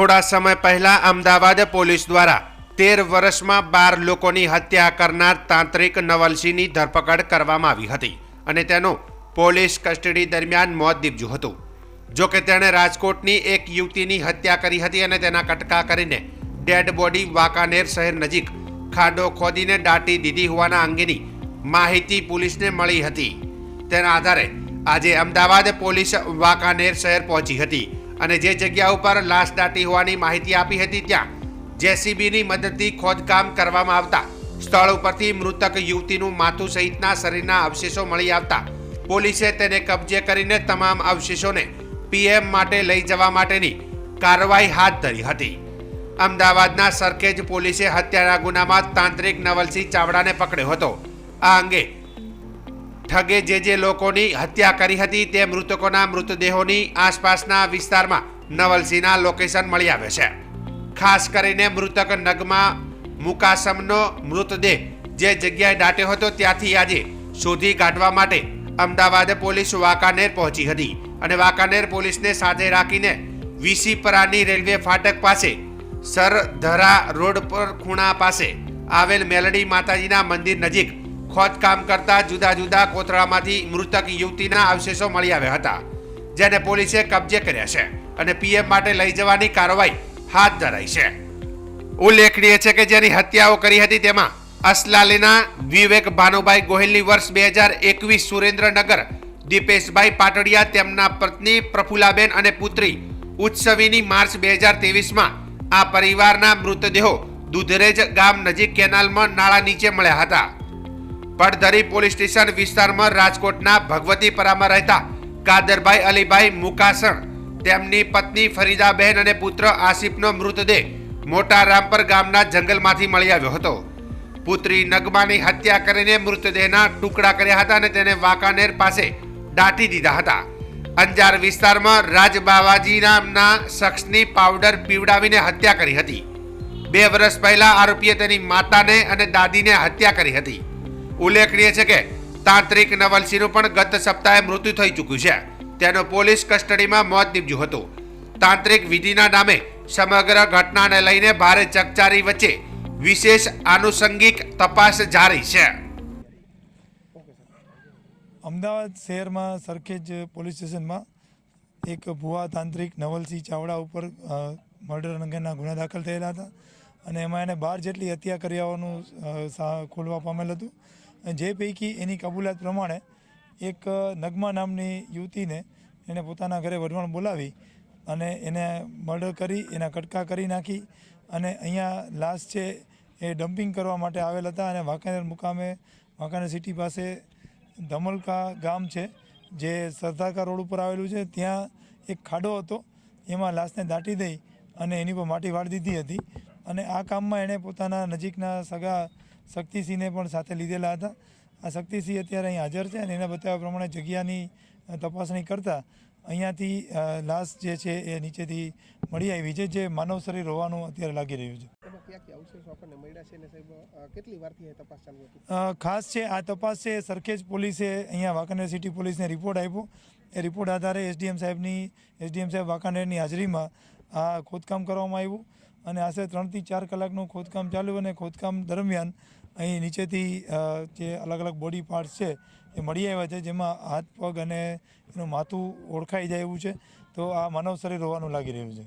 થોડા સમય પહેલા અમદાવાદ પોલીસ દ્વારા તેર વર્ષમાં બાર લોકોની હત્યા કરનાર તાંત્રિક નવલસિંહની ધરપકડ કરવામાં આવી હતી અને તેનું પોલીસ કસ્ટડી દરમિયાન મોત દીપજ્યું હતું. જોકે તેણે રાજકોટની એક યુવતીની હત્યા કરી હતી અને તેના કટકા કરીને ડેડ બોડી વાંકાનેર શહેર નજીક ખાડો ખોદીને દાટી દીધી હોવાના અંગેની માહિતી પોલીસને મળી હતી. તેના આધારે આજે અમદાવાદ પોલીસ વાંકાનેર શહેર પહોંચી હતી. અને જે જગ્યા ઉપર લાશ દાટી હોવાની માહિતી આપી હતી ત્યાં જેસીબીની મદદથી ખોદકામ કરવામાં આવતા સ્થળ ઉપરથી મૃતક યુવતીનું માથું સહિતના શરીરના અવશેષો મળી આવતા પોલીસે તેને કબજે કરીને તમામ અવશેષોને પીએમ માટે લઈ જવા માટેની કાર્યવાહી હાથ ધરી હતી. અમદાવાદના સરખેજ પોલીસે હત્યાના ગુનામાં તાંત્રિક નવલસિંહ ચાવડાને પકડ્યો હતો. આ અંગે ઠગે જે જે લોકોની હત્યા કરી હતી તે મૃતકોના મૃતદેહોની આસપાસના વિસ્તારમાં નવલસિંહના લોકેશન મળી આવે છે. ખાસ કરીને મૃતક નગમા મુકાસમનો મૃતદેહ જે જગ્યાએ દાટ્યો હતો ત્યાંથી આજે શોધી કાઢવા માટે અમદાવાદ પોલીસ વાંકાનેર પહોંચી હતી અને વાંકાનેર પોલીસને સાથે રાખીને વીસીપરાની રેલવે ફાટક પાસે સરધરા રોડ પર ખૂણા પાસે આવેલ મેલડી માતાજીના મંદિર નજીક ખોદકામ કરતા જુદા જુદા કોથળામાંથી મૃતક યુવતીના અવશેષો મળી આવ્યા હતા, જેને પોલીસે કબજે કર્યા છે અને પીએમ માટે લઈ જવાની કાર્યવાહી હાથ ધરાઈ છે. ઉલ્લેખનીય છે કે જેની હત્યાઓ કરી હતી તેમાં અસલાલીના વિવેક ભાનુભાઈ ગોહિલની વર્ષ બે હજાર એકવીસ સુરેન્દ્રનગર, દીપેશભાઈ પાટડિયા, તેમના પત્ની પ્રફુલાબેન અને પુત્રી ઉત્સવીની માર્ચ બે હજાર તેવીસમાં આ પરિવારના મૃતદેહો દુધરેજ ગામ નજીક કેનાલમાં નાળા નીચે મળ્યા હતા. પડધરી પોલીસ સ્ટેશન વિસ્તારમાં રાજકોટના ભગવતીપરામાં રહેતા કાદરભાઈ અલીભાઈ મુકાસણ, તેમની પત્ની ફરીદાબહેન અને પુત્ર આસિફનો મૃતદેહ મોટા રામપર ગામના જંગલમાંથી મળી આવ્યો હતો. પુત્રી નગમાની હત્યા કરીને મૃતદેહના ટુકડા કર્યા હતા અને તેને વાંકાનેર પાસે દાટી દીધા હતા. અંજાર વિસ્તારમાં રાજબાવાજી નામના શખ્સની પાવડર પીવડાવીને હત્યા કરી હતી. બે વર્ષ પહેલા આરોપીએ તેની માતાને અને દાદીને હત્યા કરી હતી. ઉલ્લેખનીય છે કે તાંત્રિક નવલસિંહનું પણ ગત સપ્તાહે મૃત્યુ થઈ ચૂક્યું છે. તેનો પોલીસ કસ્ટડીમાં મોત નીપજ્યું હતું. તાંત્રિક વિધિના નામે સમગ્ર ઘટનાને લઈને ભારે ચકચારી વચ્ચે વિશેષ આનુષંગિક તપાસ જારી છે. અમદાવાદ શહેરમાં સરખેજ પોલીસ સ્ટેશનમાં એક ભુવા તાંત્રિક નવલસિંહ ચાવડા ઉપર મર્ડર અંગેના ગુના દાખલ થયેલા હતા. અને એમાં એને બાર જેટલી હત્યા કર્યાઓનું ખોલવા પામેલ હતું. જે પૈકી એની કબૂલાત પ્રમાણે એક નગમા નામની યુવતીને એને પોતાના ઘરે વઢવાણ બોલાવી અને એને મર્ડર કરી, એના કટકા કરી નાખી અને અહીંયા લાશ છે એ ડમ્પિંગ કરવા માટે આવેલ હતા અને વાંકાનેર મુકામે, વાંકાનેર સિટી પાસે ધમલકા ગામ છે, જે સરદારકા રોડ ઉપર આવેલું છે. ત્યાં એક ખાડો હતો, એમાં લાશને દાટી દઈ અને એની પર માટી વાળી દીધી હતી અને આ કામમાં એણે પોતાના નજીકના સગા શક્તિસિંહને પણ સાથે લીધેલા હતા. આ શક્તિસિંહ અત્યારે અહીં હાજર છે અને એના બતાવ્યા પ્રમાણે જગ્યાની તપાસણી કરતાં અહીંયાથી લાશ જે છે એ નીચેથી મળી આવી છે જે માનવ શરીર હોવાનું અત્યારે લાગી રહ્યું છે. ખાસ છે આ તપાસ છે સરખેજ પોલીસે અહીંયા વાંકાનેર સિટી પોલીસને રિપોર્ટ આપ્યો. એ રિપોર્ટ આધારે એસડીએમ સાહેબની એસડીએમ સાહેબ વાંકાનેરની હાજરીમાં આ ખોદકામ કરવામાં આવ્યું અને આશરે ત્રણથી ચાર કલાકનું ખોદકામ ચાલ્યું અને ખોદકામ દરમિયાન અહીં નીચેથી જે અલગ અલગ બોડી પાર્ટ્સ છે એ મળી આવ્યા છે, જેમાં હાથ, પગ અને એનું માથું ઓળખાઈ જાય એવું છે. તો આ માનવ શરીર હોવાનું લાગી રહ્યું છે.